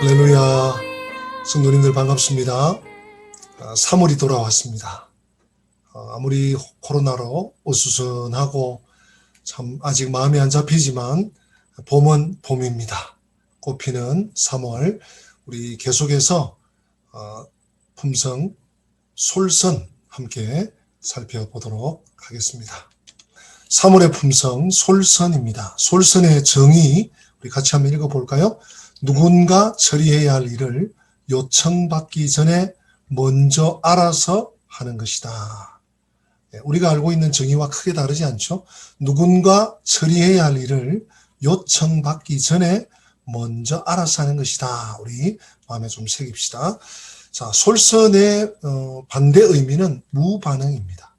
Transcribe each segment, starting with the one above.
할렐루야. 성도님들 반갑습니다. 아, 3월이 돌아왔습니다. 아, 아무리 코로나로 어수선하고 참 아직 마음이 안 잡히지만 봄은 봄입니다. 꽃피는 3월 우리 계속해서 아, 품성 솔선 함께 살펴보도록 하겠습니다. 3월의 품성 솔선입니다. 솔선의 정의 우리 같이 한번 읽어볼까요? 누군가 처리해야 할 일을 요청받기 전에 먼저 알아서 하는 것이다. 예, 우리가 알고 있는 정의와 크게 다르지 않죠? 누군가 처리해야 할 일을 요청받기 전에 먼저 알아서 하는 것이다. 우리 마음에 좀 새깁시다. 자, 솔선의 어, 반대 의미는 무반응입니다.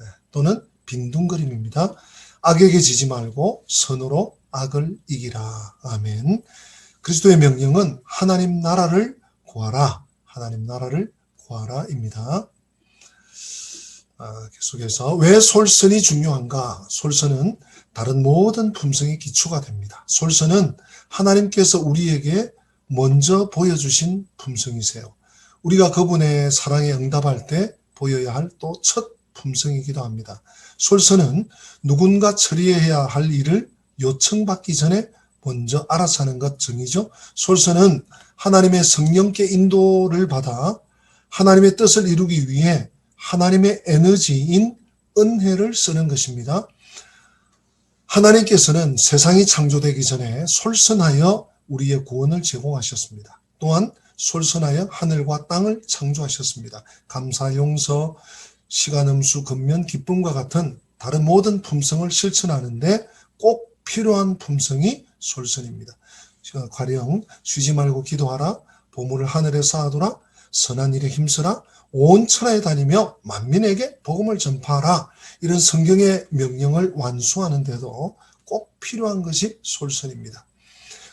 예, 또는 빈둥거림 입니다. 악에게 지지 말고 선으로 악을 이기라. 아멘. 그리스도의 명령은 하나님 나라를 구하라. 하나님 나라를 구하라입니다. 아, 계속해서 왜 솔선이 중요한가? 솔선은 다른 모든 품성의 기초가 됩니다. 솔선은 하나님께서 우리에게 먼저 보여주신 품성이세요. 우리가 그분의 사랑에 응답할 때 보여야 할 또 첫 품성이기도 합니다. 솔선은 누군가 처리해야 할 일을 요청받기 전에 먼저 알아서 하는 것 정이죠. 솔선은 하나님의 성령께 인도를 받아 하나님의 뜻을 이루기 위해 하나님의 에너지인 은혜를 쓰는 것입니다. 하나님께서는 세상이 창조되기 전에 솔선하여 우리의 구원을 제공하셨습니다. 또한 솔선하여 하늘과 땅을 창조하셨습니다. 감사, 용서, 시간 음수, 근면, 기쁨과 같은 다른 모든 품성을 실천하는데 꼭 필요한 품성이 솔선입니다. 가령 쉬지 말고 기도하라, 보물을 하늘에 쌓아두라, 선한 일에 힘쓰라, 온 천하에 다니며 만민에게 복음을 전파하라. 이런 성경의 명령을 완수하는데도 꼭 필요한 것이 솔선입니다.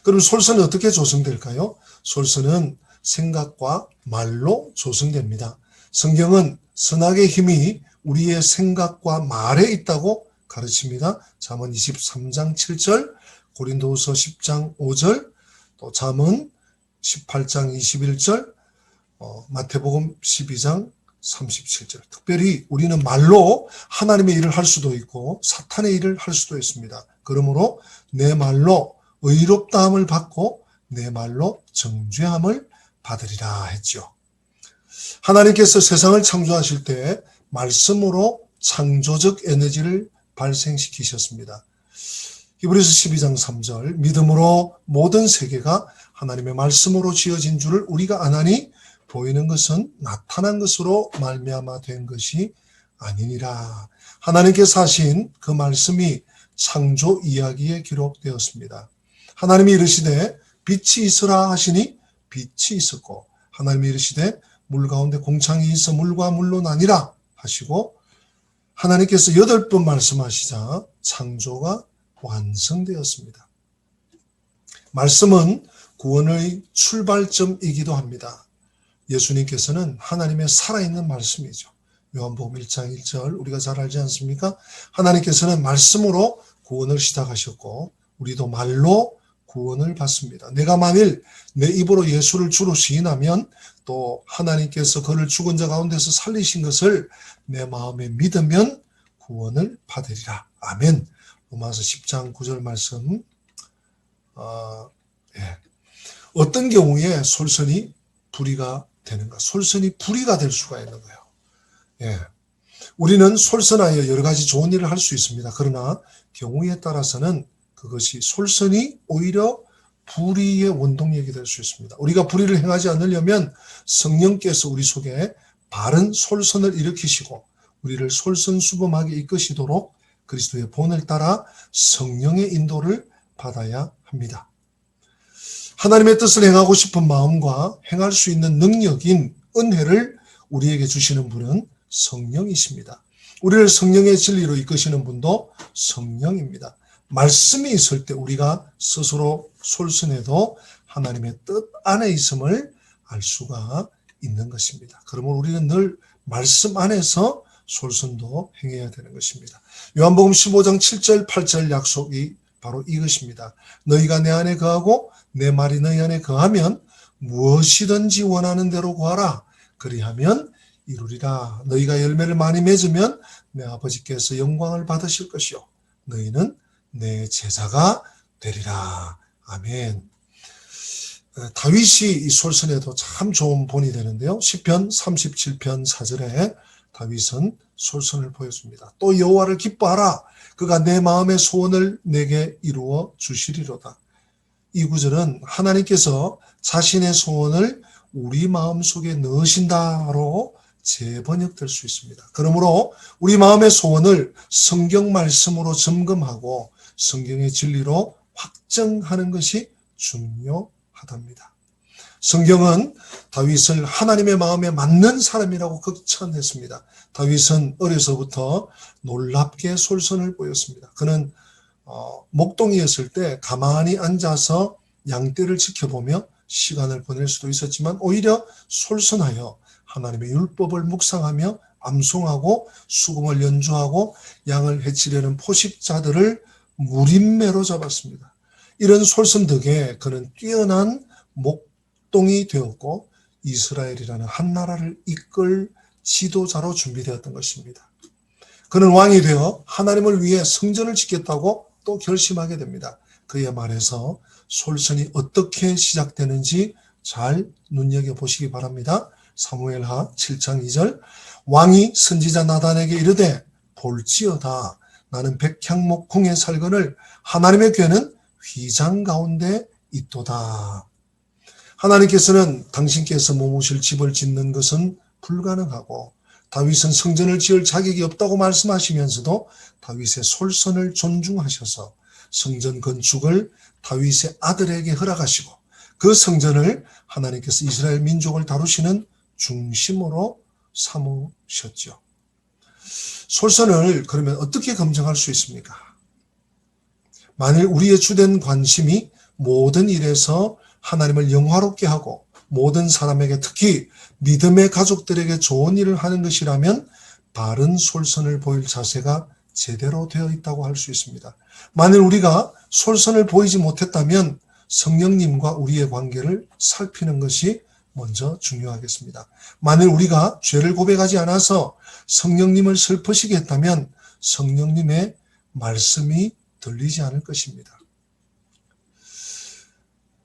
그럼 솔선은 어떻게 조성될까요? 솔선은 생각과 말로 조성됩니다. 성경은 선악의 힘이 우리의 생각과 말에 있다고 가르칩니다. 잠언 23장 7절, 고린도후서 10장 5절, 또 잠언 18장 21절, 어, 마태복음 12장 37절. 특별히 우리는 말로 하나님의 일을 할 수도 있고 사탄의 일을 할 수도 있습니다. 그러므로 내 말로 의롭다함을 받고 내 말로 정죄함을 받으리라 했죠. 하나님께서 세상을 창조하실 때 말씀으로 창조적 에너지를 발생시키셨습니다. 히브리서 12장 3절 믿음으로 모든 세계가 하나님의 말씀으로 지어진 줄을 우리가 아나니 보이는 것은 나타난 것으로 말미암아 된 것이 아니니라. 하나님께서 하신 그 말씀이 창조 이야기에 기록되었습니다. 하나님이 이르시되 빛이 있으라 하시니 빛이 있었고 하나님이 이르시되 물 가운데 공창이 있어 물과 물로 나뉘라 하시고 하나님께서 여덟 번 말씀하시자 창조가 완성되었습니다. 말씀은 구원의 출발점이기도 합니다. 예수님께서는 하나님의 살아있는 말씀이죠. 요한복음 1장 1절 우리가 잘 알지 않습니까? 하나님께서는 말씀으로 구원을 시작하셨고 우리도 말로 구원을 받습니다. 내가 만일 내 입으로 예수를 주로 시인하면 또 하나님께서 그를 죽은 자 가운데서 살리신 것을 내 마음에 믿으면 구원을 받으리라. 아멘. 로마서 10장 9절 말씀. 어, 예. 어떤 경우에 솔선이 불의가 되는가? 솔선이 불의가 될 수가 있는 거예요. 예. 우리는 솔선하여 여러 가지 좋은 일을 할 수 있습니다. 그러나 경우에 따라서는 그것이 솔선이 오히려 불의의 원동력이 될 수 있습니다. 우리가 불의를 행하지 않으려면 성령께서 우리 속에 바른 솔선을 일으키시고 우리를 솔선수범하게 이끄시도록 그리스도의 본을 따라 성령의 인도를 받아야 합니다. 하나님의 뜻을 행하고 싶은 마음과 행할 수 있는 능력인 은혜를 우리에게 주시는 분은 성령이십니다. 우리를 성령의 진리로 이끄시는 분도 성령입니다. 말씀이 있을 때 우리가 스스로 솔선해도 하나님의 뜻 안에 있음을 알 수가 있는 것입니다. 그러면 우리는 늘 말씀 안에서 솔선도 행해야 되는 것입니다. 요한복음 15장 7절 8절 약속이 바로 이것입니다. 너희가 내 안에 거하고 내 말이 너희 안에 거하면 무엇이든지 원하는 대로 구하라. 그리하면 이루리라. 너희가 열매를 많이 맺으면 내 아버지께서 영광을 받으실 것이요. 너희는 내 제자가 되리라. 아멘. 어, 다윗이 이 솔선에도 참 좋은 본이 되는데요. 10편 37편 4절에 다윗은 솔선을 보여줍니다. 또 여호와를 기뻐하라. 그가 내 마음의 소원을 내게 이루어 주시리로다. 이 구절은 하나님께서 자신의 소원을 우리 마음 속에 넣으신다로 재번역될 수 있습니다. 그러므로 우리 마음의 소원을 성경 말씀으로 점검하고 성경의 진리로 확정하는 것이 중요하답니다. 성경은 다윗을 하나님의 마음에 맞는 사람이라고 극찬했습니다. 다윗은 어려서부터 놀랍게 솔선을 보였습니다. 그는 어, 목동이었을 때 가만히 앉아서 양떼를 지켜보며 시간을 보낼 수도 있었지만 오히려 솔선하여 하나님의 율법을 묵상하며 암송하고 수금을 연주하고 양을 해치려는 포식자들을 무림매로 잡았습니다. 이런 솔선 덕에 그는 뛰어난 목동이 되었고 이스라엘이라는 한 나라를 이끌 지도자로 준비되었던 것입니다. 그는 왕이 되어 하나님을 위해 성전을 짓겠다고 또 결심하게 됩니다. 그의 말에서 솔선이 어떻게 시작되는지 잘 눈여겨보시기 바랍니다. 사무엘하 7장 2절 왕이 선지자 나단에게 이르되 볼지어다 나는 백향목 궁에 살거늘 하나님의 궤는 휘장 가운데 있도다. 하나님께서는 당신께서 머무실 집을 짓는 것은 불가능하고 다윗은 성전을 지을 자격이 없다고 말씀하시면서도 다윗의 솔선을 존중하셔서 성전 건축을 다윗의 아들에게 허락하시고 그 성전을 하나님께서 이스라엘 민족을 다루시는 중심으로 삼으셨죠. 솔선을 그러면 어떻게 검증할 수 있습니까? 만일 우리의 주된 관심이 모든 일에서 하나님을 영화롭게 하고 모든 사람에게 특히 믿음의 가족들에게 좋은 일을 하는 것이라면 바른 솔선을 보일 자세가 제대로 되어 있다고 할 수 있습니다. 만일 우리가 솔선을 보이지 못했다면 성령님과 우리의 관계를 살피는 것이 먼저 중요하겠습니다. 만일 우리가 죄를 고백하지 않아서 성령님을 슬퍼시게 했다면 성령님의 말씀이 들리지 않을 것입니다.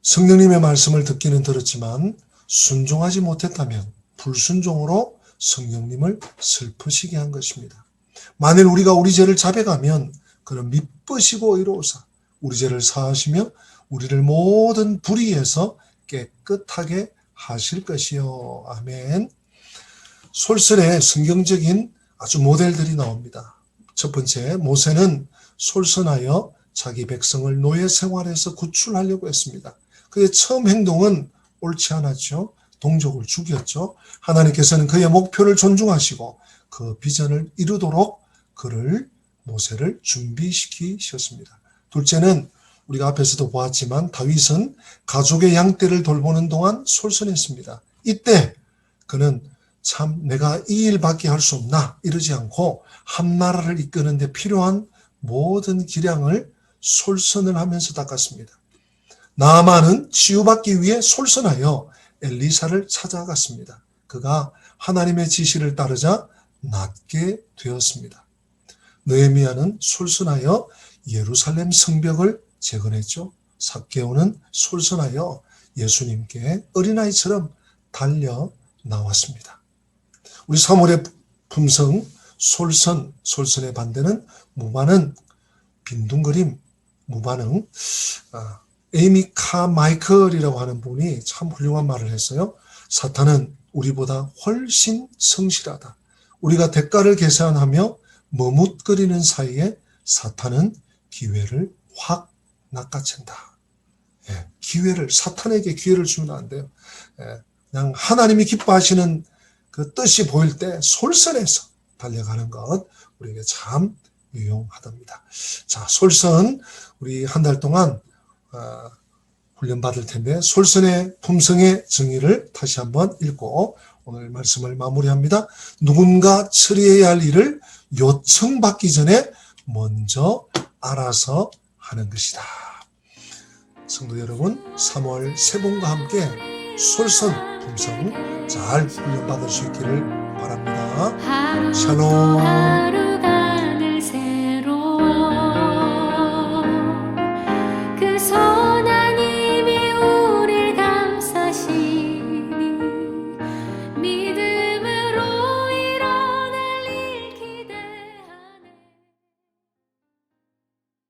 성령님의 말씀을 듣기는 들었지만 순종하지 못했다면 불순종으로 성령님을 슬프시게 한 것입니다. 만일 우리가 우리 죄를 자백하면 그는 미쁘시고 의로우사 우리 죄를 사하시며 우리를 모든 불의에서 깨끗하게 하실 것이요. 아멘. 솔선의 성경적인 아주 모델들이 나옵니다. 첫 번째, 모세는 솔선하여 자기 백성을 노예 생활에서 구출하려고 했습니다. 그의 처음 행동은 옳지 않았죠. 동족을 죽였죠. 하나님께서는 그의 목표를 존중하시고 그 비전을 이루도록 그를 모세를 준비시키셨습니다. 둘째는 우리가 앞에서도 보았지만 다윗은 가족의 양떼를 돌보는 동안 솔선했습니다. 이때 그는 참 내가 이 일밖에 할 수 없나 이러지 않고 한 나라를 이끄는 데 필요한 모든 기량을 솔선을 하면서 닦았습니다. 나아만은 치유받기 위해 솔선하여 엘리사를 찾아갔습니다. 그가 하나님의 지시를 따르자 낫게 되었습니다. 느헤미야는 솔선하여 예루살렘 성벽을 재건했죠. 삭개오는 솔선하여 예수님께 어린아이처럼 달려 나왔습니다. 우리 사물의 품성 솔선, 솔선의 반대는 무반응, 빈둥거림, 무반응. 아, 에이미 카마이클이라고 하는 분이 참 훌륭한 말을 했어요. 사탄은 우리보다 훨씬 성실하다. 우리가 대가를 계산하며 머뭇거리는 사이에 사탄은 기회를 확 낚아챈다. 예, 기회를 사탄에게 기회를 주면 안 돼요. 예, 그냥 하나님이 기뻐하시는 그 뜻이 보일 때 솔선해서 달려가는 것 우리에게 참 유용하답니다. 자, 솔선 우리 한 달 동안 어, 훈련 받을 텐데 솔선의 품성의 정의를 다시 한번 읽고 오늘 말씀을 마무리합니다. 누군가 처리해야 할 일을 요청받기 전에 먼저 알아서 하는 것이다. 성도 여러분, 3월 세 분과 함께 솔선 품성 잘 훈련받을 수 있기를 바랍니다. 샬롬.